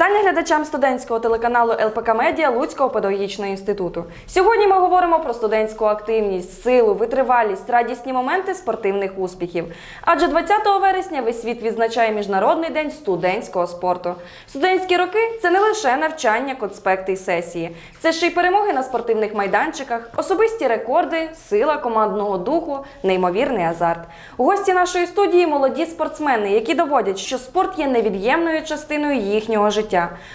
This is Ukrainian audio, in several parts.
глядачам студентського телеканалу ЛПК Медіа Луцького педагогічного інституту. Сьогодні ми говоримо про студентську активність, силу, витривалість, радісні моменти спортивних успіхів. Адже 20 вересня весь світ відзначає Міжнародний день студентського спорту. Студентські роки це не лише навчання, конспекти й сесії, це ще й перемоги на спортивних майданчиках, особисті рекорди, сила командного духу, неймовірний азарт. Гості нашої студії молоді спортсмени, які доводять, що спорт є невід'ємною частиною їхнього життя.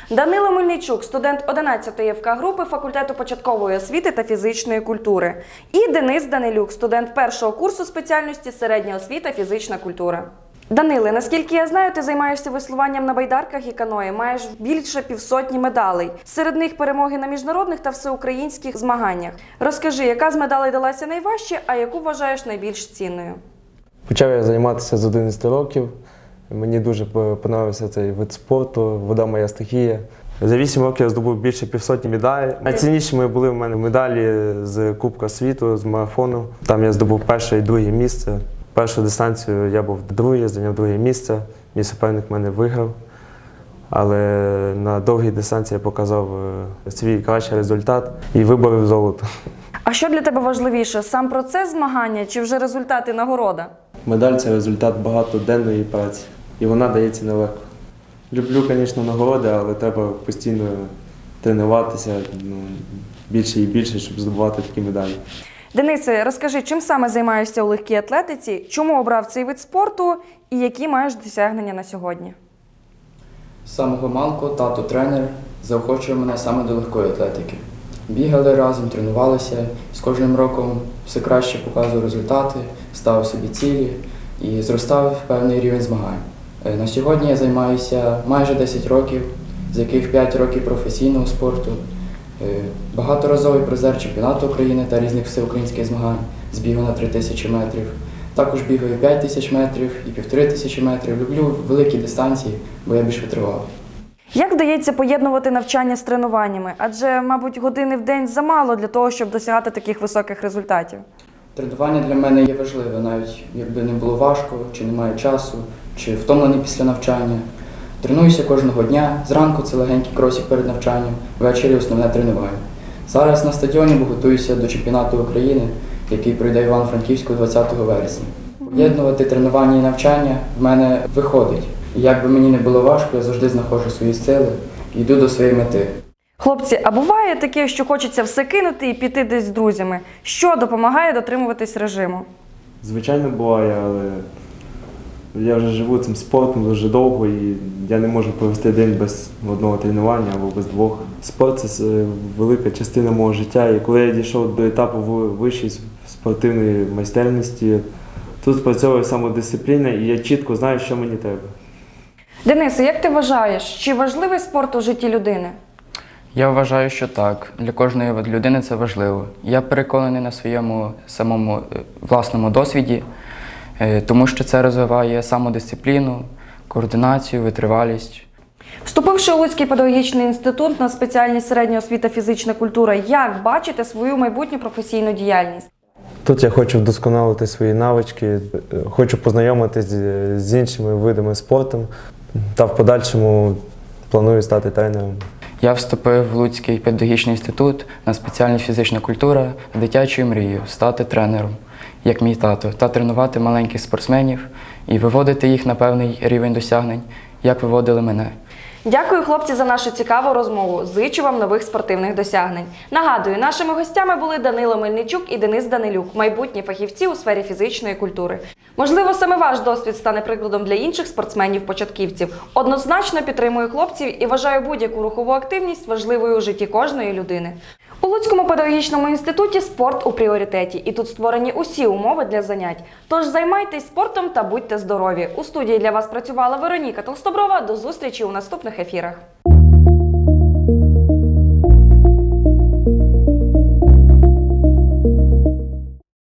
Данило Мельничук, студент 11-ї ФК групи факультету початкової освіти та фізичної культури. І Денис Данилюк, студент першого курсу спеціальності середня освіта, фізична культура. Даниле, наскільки я знаю, ти займаєшся веслуванням на байдарках і каної, маєш більше півсотні медалей. Серед них перемоги на міжнародних та всеукраїнських змаганнях. Розкажи, яка з медалей далася найважче, а яку вважаєш найбільш цінною? Почав я займатися з 11 років. Мені дуже по- подобався цей вид спорту, вода моя стихія. За 8 років я здобув більше півсотні медалей. Найціннішими були в мене медалі з Кубка світу, з марафону. Там я здобув перше і друге місце. Першу дистанцію я був другий, зайняв друге місце. Мій суперник мене виграв. Але на довгій дистанції я показав е, свій кращий результат і виборов золото. А що для тебе важливіше: сам процес змагання чи вже результати нагорода? Медаль це результат багатоденної праці, і вона дається нелегко. Люблю, звісно, нагороди, але треба постійно тренуватися ну, більше і більше, щоб здобувати такі медалі. Денисе, розкажи, чим саме займаєшся у легкій атлетиці, чому обрав цей вид спорту і які маєш досягнення на сьогодні? З самого малку тато тренер заохочує мене саме до легкої атлетики. Бігали разом, тренувалися, з кожним роком все краще показував результати, ставив собі цілі і зростав певний рівень змагань. Е, На сьогодні я займаюся майже 10 років, з яких 5 років професійного спорту, Е, багаторазовий призер чемпіонату України та різних всеукраїнських змагань з бігу на 3000 метрів. Також бігаю 5 тисяч метрів і півтори тисячі метрів. Люблю великі дистанції, бо я більш витривалий. Як вдається поєднувати навчання з тренуваннями? Адже, мабуть, години в день замало для того, щоб досягати таких високих результатів. Тренування для мене є важливе, навіть якби не було важко, чи немає часу, чи втомлений після навчання. Тренуюся кожного дня. Зранку це легенький кросік перед навчанням, ввечері основне тренування. Зараз на стадіоні готуюся до чемпіонату України, який пройде Іван-Франківську 20 вересня. Поєднувати тренування і навчання в мене виходить. І як би мені не було важко, я завжди знаходжу свої сили і йду до своєї мети. Хлопці, а буває таке, що хочеться все кинути і піти десь з друзями? Що допомагає дотримуватись режиму? Звичайно, буває, але я вже живу цим спортом дуже довго і я не можу провести день без одного тренування або без двох. Спорт це е, велика частина мого життя. І коли я дійшов до етапу вищої спортивної майстерності, тут спрацьовує самодисципліна, і я чітко знаю, що мені треба. Денисе, як ти вважаєш, чи важливий спорт у житті людини? Я вважаю, що так. Для кожної людини це важливо. Я переконаний на своєму самому е, власному досвіді, е, тому що це розвиває самодисципліну, координацію, витривалість. Вступивши у Луцький педагогічний інститут на спеціальність середня освіта фізична культура, як бачите свою майбутню професійну діяльність? Тут я хочу вдосконалити свої навички, е, хочу познайомитись з- з іншими видами спорту та в подальшому планую стати тренером. Я вступив в Луцький педагогічний інститут на спеціальність фізична культура дитячою мрією стати тренером, як мій тато, та тренувати маленьких спортсменів і виводити їх на певний рівень досягнень, як виводили мене. Дякую, хлопці, за нашу цікаву розмову. Зичу вам нових спортивних досягнень. Нагадую, нашими гостями були Данило Мельничук і Денис Данилюк, майбутні фахівці у сфері фізичної культури. Можливо, саме ваш досвід стане прикладом для інших спортсменів-початківців. Однозначно підтримую хлопців і вважаю будь-яку рухову активність важливою у житті кожної людини. У Луцькому педагогічному інституті спорт у пріоритеті, і тут створені усі умови для занять. Тож займайтесь спортом та будьте здорові. У студії для вас працювала Вероніка Толстоброва. До зустрічі у наступних ефірах.